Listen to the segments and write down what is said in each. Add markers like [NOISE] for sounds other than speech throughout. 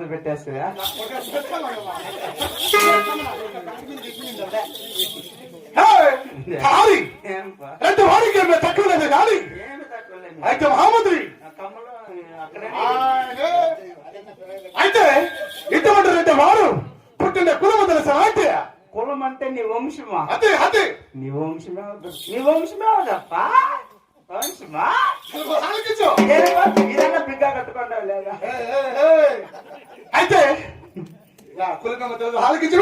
మీద పెట్టేస్తా కాలి ఏంపా రెండు వారికి తక్కువ లేదు అయితే మహామంత్రి. అయితే ఇటువంటి రెండు వారు పుట్టిన కులము తెలుసా అంటే కులం అంటే నీ వంశమా? అదే అదే. నీ వంశమే. నీ వంశమే అవుదప్ప వంశమా? ఇదన్నా బిగ్గా కట్టుకుంటావు లేదా? అయితే కులకమ్మ తెలుసు ఆలకించు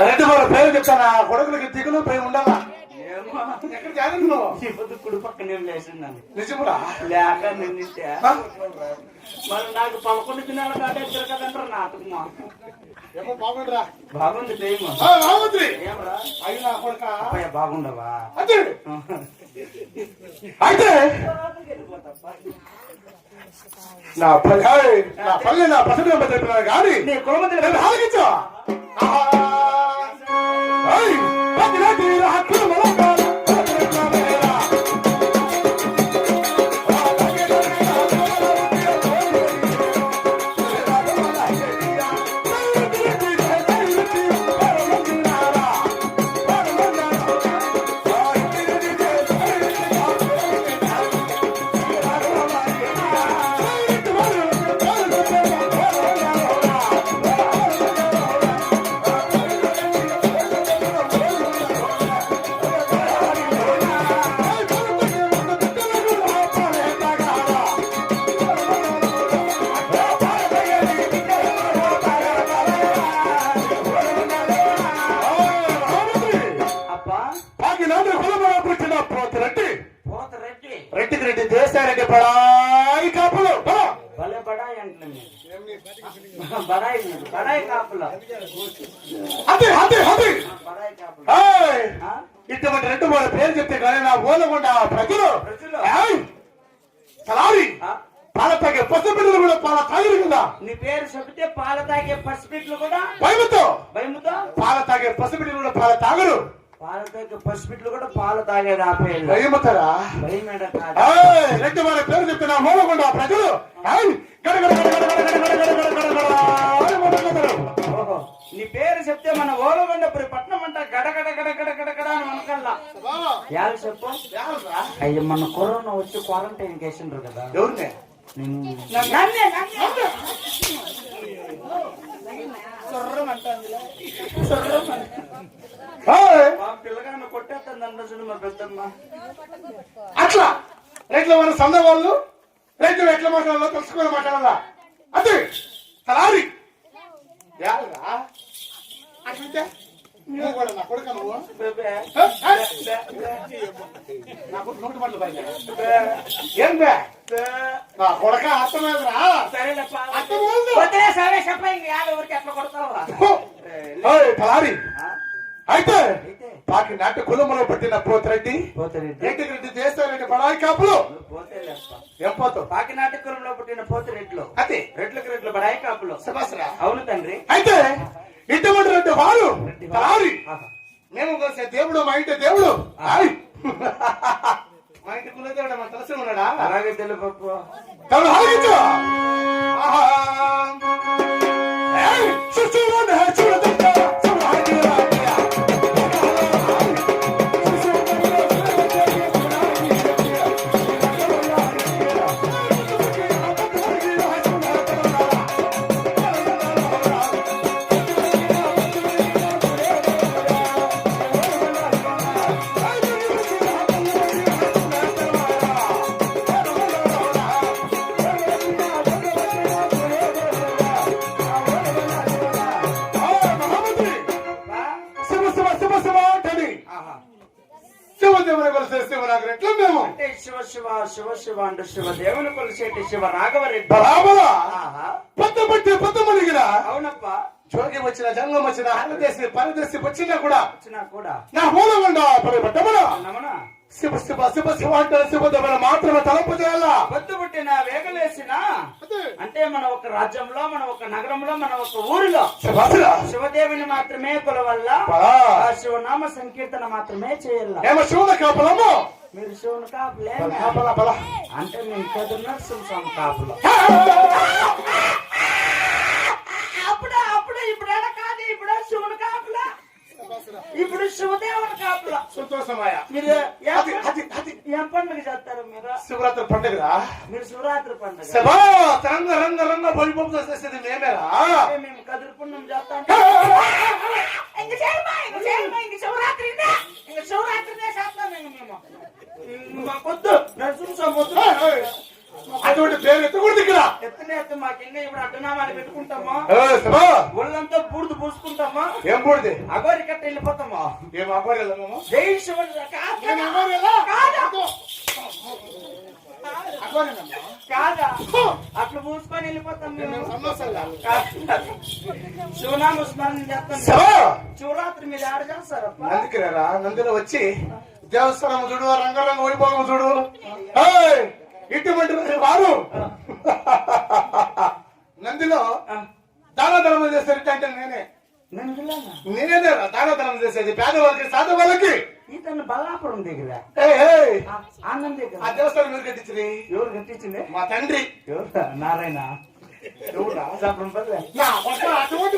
రెండు వాళ్ళ పేరు చెప్తాను? కొడుకులకి దిగులు పోయి ఉండాలా? ఎక్కడ జాగ్రత్త ఈ పొద్దు కుడి లేచిన్నాను నిజమురా లేక? మరి నాకు పదకొండు దినాలు కాటే తిరగదంటారు ఏమో బాగుండరా బాగుంది కొడుక? అబ్బాయి బాగుండవా? అదే అయితే. నా పల్లె నా పల్లె నా పసడి చెప్పినారు కానీ నీ కులమతి నేను ఆలకించు. పడాయి కాపులు. భలే బడాయి అంటున్నాను బడాయి బడాయి కాపుల. అదే అదే అదే. బడాయి? ఇటువంటి రెండు మూడు పేరు చెప్తే కానీ నా ఓలగొండ ప్రజలు ఆ? పాల తాగే పసు పిల్లలు కూడా పాల తాగిరు కదా. నీ పేరు చెబితే పాల తాగే పసిపిట్లు కూడా భయముతో. భయముతో? పాల తాగే పసు పిల్లలు కూడా పాల తాగరు. పాలు తాగేది ఆపేయాలి భయమతారా భయమేడ కాదు రెడ్డి పేరు చెప్తున్నా మూలకుండా ప్రజలు నీ పేరు చెప్తే మన ఓలగొండ పట్నం అంట గడగడ గడగడ గడగడ అని మనకల్లా చెప్పు అయ్యో మన కరోనా వచ్చి క్వారంటైన్ కేసిండ్రు కదా ఎవరినే అట్లా. రైతుల మన సందర్భాలు రైతులు ఎట్లా మాట్లాడాలో తెలుసుకొని మాట్లాడాలా? అంతే తలారి. అట్లుంటే? నువ్వు నా కొడుకు నువ్వు? నాకు పైన ఏం నా కొడక అర్థమేదరా సరేనప్పా సరే చెప్పండి ఎట్లా కొడతావు? తలారి. అయితే పాకి నాటి కులంలో పుట్టిన పోతిరెడ్డి ఏంటిరెడ్డి చేస్తారండి పడాయి కాపులు ఏం పోతావు? పాకి నాటి కులంలో పుట్టిన పోతిరెడ్లు అదే. రెడ్లకు రెడ్లు బడాయి కాపులు సమస్య అవును తండ్రి. అయితే ఇటువంటి రెండు వారు తారి మేము కలిసే దేవుడు మా ఇంటి దేవుడు. [LAUGHS] మా ఇంటి కులదేవుడు మా తలసి ఉన్నాడా? అలాగే తెలుపప్పు చూడండి చూడండి మేము అంటే శివ శివ శివ శివ అంటూ శివ దేవుని కొలిసేటి శివ రాఘవరెడ్డి బరాబరా. పొత్త పట్టి పొత్త మలిగిన అవునప్ప. జోగి వచ్చిన జంగం వచ్చిన హరదేశి పరదేశి వచ్చినా కూడా వచ్చినా కూడా. నా మూలగుండా పరిపట్టమన నమన శివ శివ శివ శివ అంటే శివదేవుల మాత్రమే తలపు చేయాలా? పొద్దు పుట్టిన వేగలేసిన. అంటే మన ఒక రాజ్యంలో మన ఒక నగరంలో మన ఒక ఊరిలో శివదేవుని మాత్రమే కొలవల్ల? శివనామ సంకీర్తన మాత్రమే చేయాల ఏమో శివుల కాపలము? మీరు శివుని కాపులే. కాపల పల అంటే మేము పెద్ద నరసింహ స్వామి కాపులు అప్పుడే అప్పుడే ఇప్పుడు ఎలా కాదు ఇప్పుడు శివుని కాపులా ఇప్పుడు శివదేవుని కాపులా సంతోషమాయ మీరు ఏ పండుగ చేస్తారు మీరు? శివరాత్రి పండుగ మీరు శివరాత్రి పండుగ. శివా రంగ రంగ రంగ వైభవం చేసేది మేమేరా మేము కదిరి పుణ్యం చేస్తాం. ఇంక చేయమా ఇంక చేయమా ఇంక శివరాత్రి ఇంక శివరాత్రినే చేస్తాం ఇంక మేము. వద్దు నరసింహ వద్దు. అటువంటి పేరు ఎత్తకూడదు ఇక్కడ. ఎత్తనే ఎత్తు మాకు ఇంకా ఇప్పుడు అడ్డనామాలు పెట్టుకుంటామా? ఒళ్ళంతా బూడిద పూసుకుంటామా? ఏం పూడిది అగోరి కట్ట వెళ్ళిపోతామా? ఏం అవ్వలేదు జై శివుడు కాదు. కాదా? అట్లా పూసుకొని వెళ్ళిపోతాం మేము. కాదు. శివనామ స్మరణ చేస్తాం శివా శివరాత్రి మీద ఆడ చేస్తారప్ప. నందిలో వచ్చి దేవస్థానం చూడు రంగరంగ వైభోగం చూడు. ఇటువంటి వారు? నందిలో దాన ధర్మం చేస్తారు అంటే నేనే. నేను దాన ధర్మం చేసేది పేదవాళ్ళకి సాధు వాళ్ళకి ఇతను బల్లాపురం దగ్గర. ఆ, ఆనంద్ ఆ దగ్గర దేవస్థానం మీరు కట్టించింది? ఎవరు కట్టించింది? మా తండ్రి. ఎవరు నారాయణ. ఎవరా? అటువంటి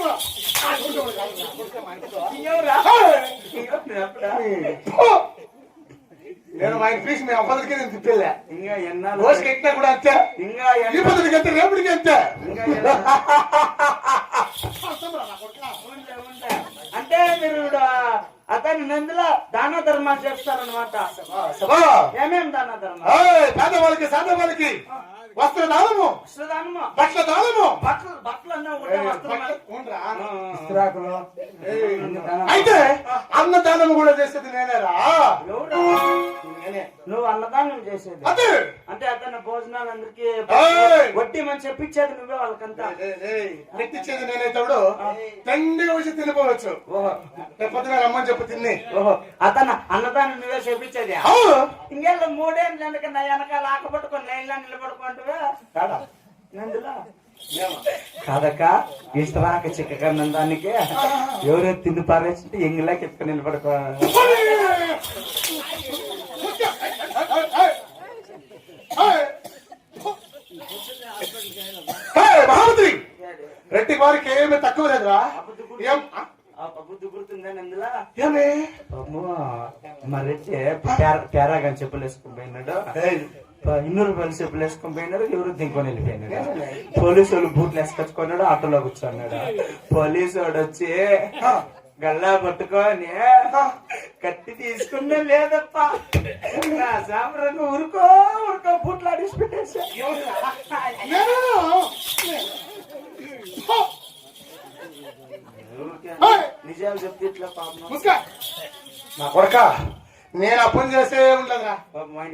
నేను మా ఆయన ఫీజు మీ అవ్వలకి నేను తిప్పేలే. ఇంకా ఎన్నాళ్ళు రోజుకి ఎక్కినా కూడా అంతే. ఇంకా ఈ పద్ధతికి అంతే. రేపటికి అంతే. అంటే మీరు అతని నందులో దాన ధర్మాలు చేస్తారనమాట ఏమేం దాన ధర్మం ఏయ్, పేదవాళ్ళకి సాధవాళ్ళకి. వస్త్ర దానము బట్టల దానము బట్టలు బట్టలు అన్నా వస్త్రం అదే అంటే అతను భోజనాలు అందరికి! వడ్డీ మనం చెప్పించేది నువ్వే వాళ్ళకంతా. ఏయ్, ఏయ్, నెట్టిచ్చేది నేనే తోడు తండ్రిగా వచ్చి తినిపోవచ్చు పొద్దున రమ్మని చెప్పు తిని ఓహో. అతను అన్నదానం నువ్వే చెప్పించేది ఇంకేళ్ళ మూడేళ్ళు వెనక నా వెనకాల ఆక పట్టుకొని లైన్లో నిలబడుకుంటువే? కాదా? నందులో? కాదక్క ఇష్టరాక చిక్కగా నందానికి ఎవరో తిండి పారేసి ఎంగిలాకి ఎత్తుకొని నిలబడుకో. మహామంత్రి రెడ్డి వారికి ఏమీ తక్కువ లేదురా. పేరాగాని చెప్పులు వేసుకుని పోయినాడు. ఇన్నూరు రూపాయలు చెప్పులు వేసుకొని పోయినారు ఎవరు దింకొని వెళ్ళిపోయినాడు. పోలీసు వాళ్ళు బూట్లు వేసుకొచ్చుకున్నాడు ఆటోలో కూర్చున్నాడు. పోలీసు వాడు వచ్చి గల్లా పట్టుకొని కత్తి తీసుకున్నా లేదప్ప. నా సాంబ్రాన్ని ఊరుకో ఊరుకో బూట్లు అడిసి పెట్టేసా నేను చెప్తే ఇట్లా పాపం. నా కొడక! నేను ఆ పని చేస్తే ఉండదురా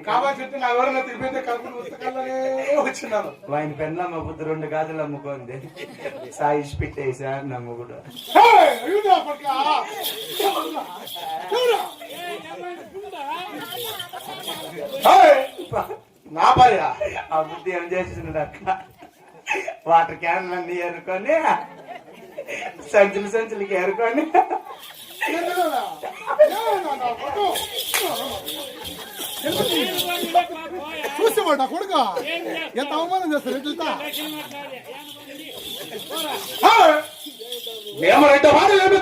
కాబట్టి చెప్తే నా ఎవరైనా తిరిగితే కలుపుని పుస్తకాలనే వచ్చినాను ఆయన పెన్ల మా బుద్ధి రెండు గాజులు అమ్ముకుంది. సాయిష్ పెట్టేసా నమ్ము కూడా నా భార్య ఆ బుద్ధి ఏం అక్క? వాటర్ క్యాన్లు అన్ని ఏరుకొని సంచులు నా కొడుకు? చూసేవాడు నా కొడుక? ఎంత అవమానం చేస్తారు ఎట్లా మేము బాధలు ఏమి